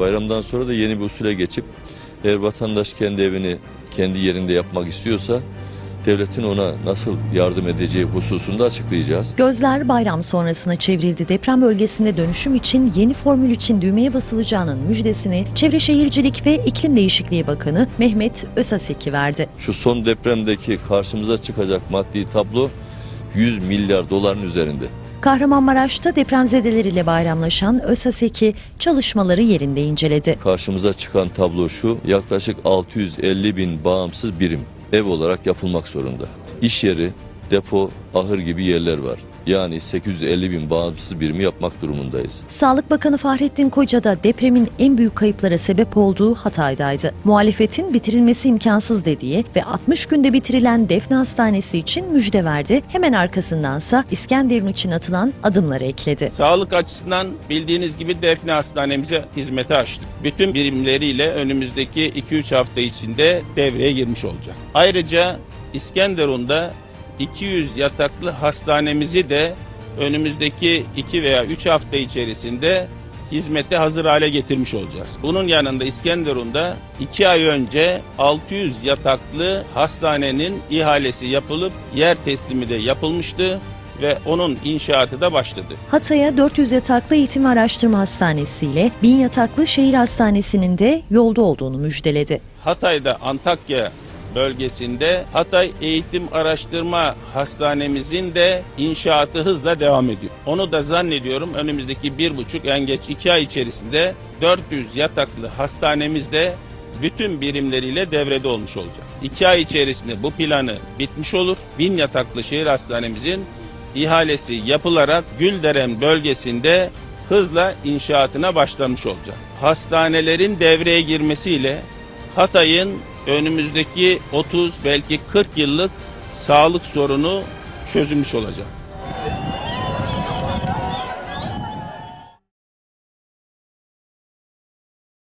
Bayramdan sonra da yeni bir usule geçip eğer vatandaş kendi evini kendi yerinde yapmak istiyorsa devletin ona nasıl yardım edeceği hususunda açıklayacağız. Gözler bayram sonrasına çevrildi. Deprem bölgesinde dönüşüm için yeni formül için düğmeye basılacağının müjdesini Çevre Şehircilik ve İklim Değişikliği Bakanı Mehmet Ösaseki verdi. Şu son depremdeki karşımıza çıkacak maddi tablo 100 milyar doların üzerinde. Kahramanmaraş'ta depremzedeleriyle bayramlaşan Ösaseki çalışmaları yerinde inceledi. Karşımıza çıkan tablo şu yaklaşık 650 bin bağımsız birim ev olarak yapılmak zorunda. İş yeri, depo, ahır gibi yerler var. Yani 850 bin bağımsız birimi yapmak durumundayız. Sağlık Bakanı Fahrettin Koca da depremin en büyük kayıplara sebep olduğu Hatay'daydı. Muhalefetin bitirilmesi imkansız dediği ve 60 günde bitirilen Defne Hastanesi için müjde verdi. Hemen arkasındansa İskenderun için atılan adımları ekledi. Sağlık açısından bildiğiniz gibi Defne Hastanemize hizmete açtık. Bütün birimleriyle önümüzdeki 2-3 hafta içinde devreye girmiş olacak. Ayrıca İskenderun'da 200 yataklı hastanemizi de önümüzdeki 2 veya 3 hafta içerisinde hizmete hazır hale getirmiş olacağız. Bunun yanında İskenderun'da 2 ay önce 600 yataklı hastanenin ihalesi yapılıp yer teslimi de yapılmıştı ve onun inşaatı da başladı. Hatay'a 400 yataklı eğitim araştırma hastanesi ile 1000 yataklı şehir hastanesinin de yolda olduğunu müjdeledi. Hatay'da Antakya bölgesinde Hatay Eğitim Araştırma Hastanemizin de inşaatı hızla devam ediyor. Onu da zannediyorum önümüzdeki bir buçuk en geç iki ay içerisinde 400 yataklı hastanemiz de bütün birimleriyle devrede olmuş olacak. İki ay içerisinde bu planı bitmiş olur. Bin yataklı şehir hastanemizin ihalesi yapılarak Gülderen bölgesinde hızla inşaatına başlamış olacak. Hastanelerin devreye girmesiyle Hatay'ın önümüzdeki 30 belki 40 yıllık sağlık sorunu çözülmüş olacak.